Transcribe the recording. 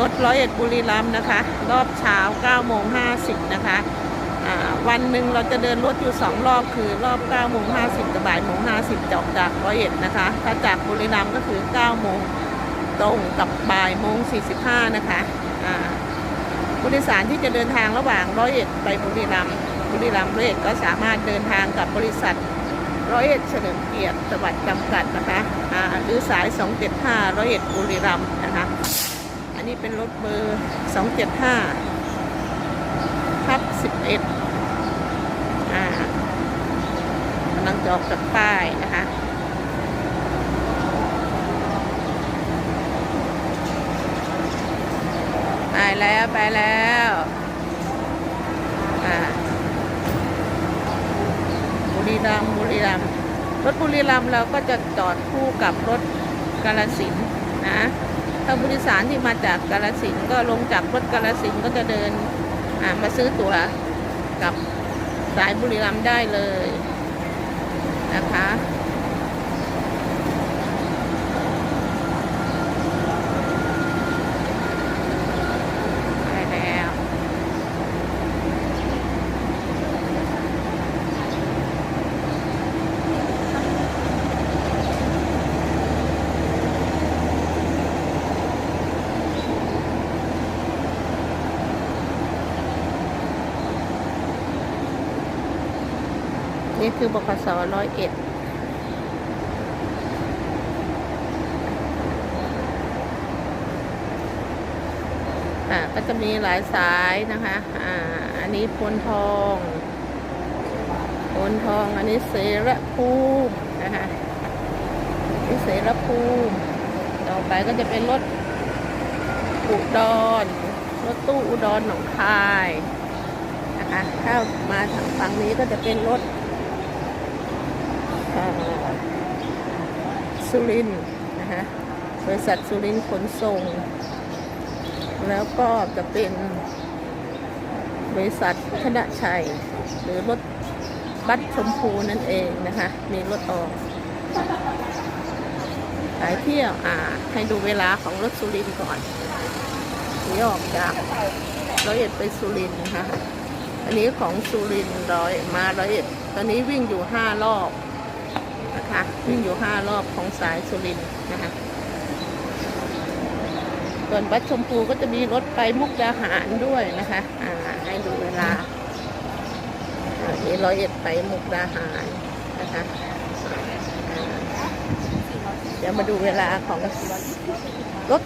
รถร้อยเอ็ดบุรีรัมย์นะคะ รอบเช้า9โมง50นะคะวันหนึ่งเราจะเดินรถอยู่ 2 รอบคือรอบ9โมง50กับบ่ายโมง50จอกจากร้อยเอ็ดนะคะ ถ้าจากบุรีรัมย์ก็คือ9โมงตรงกับบ่ายโมง45นะคะอ่าผู้โดยสารที่จะเดินทางระหว่างร้อยเอ็ดไปบุรีรัมย์บุรีรัมย์ร้อยเอ็ดก็สามารถเดินทางกับบริษัทร้อยเอ็ดเฉลิมเกียรติสวัสดิ์จำกัดนะคะหรือสาย 275ร้อยเอ็ดบุรีรัมย์นะคะ นนี้เป็นรถเบอร์275ทับ11อ่ากำลังจะออกจากป้ายนะคะไปแล้วไปแล้วอ่าบุรีรัมบุรีรัมรถบุรีรัมเราก็จะจอดคู่กับรถกาลสินนะ ถ้าผู้โดยสารที่มาจากกาลสินก็ลงจากรถกาลสินก็จะเดินมาซื้อตั๋วกับสายบุรีรัมย์ได้เลยนะคะ ไปแล้ว นี่คือบคสร้อยเอ็ดอ่าก็จะมีหลายสายนะคะอ่าอันนี้พลทองพลทอง อันนี้เสระภูมินะคะนี่เสระภูมิต่อไปก็จะเป็นรถอุดรรถตู้อุดรหนองคายนะคะ ถ้ามาทางฝั่งนี้ก็จะเป็นรถ อ่า สุรินนะคะบริษัทสุรินขนส่ง แล้วก็จะเป็นบริษัทธนชัย หรือรถบัสชมพูนั่นเองนะคะ มีรถออกสายเที่ยวอ่า ให้ดูเวลาของรถสุรินก่อนที่ออกจากร้อยเอ็ดไปสุรินนะคะ อันนี้ของสุรินร้อยมาร้อยเอ็ด ตอนนี้วิ่งอยู่ห้ารอบ นะคะวิ่งอยู่ห้ารอบของสายสุรินนะคะ ส่วนบัสชมพูก็จะมีรถไปมุกดาหารด้วยนะคะอ่าให้ดูเวลาอันนี้ร้อยเอ็ดไปมุกดาหารนะคะเดี๋ยวมาดูเวลาของรถ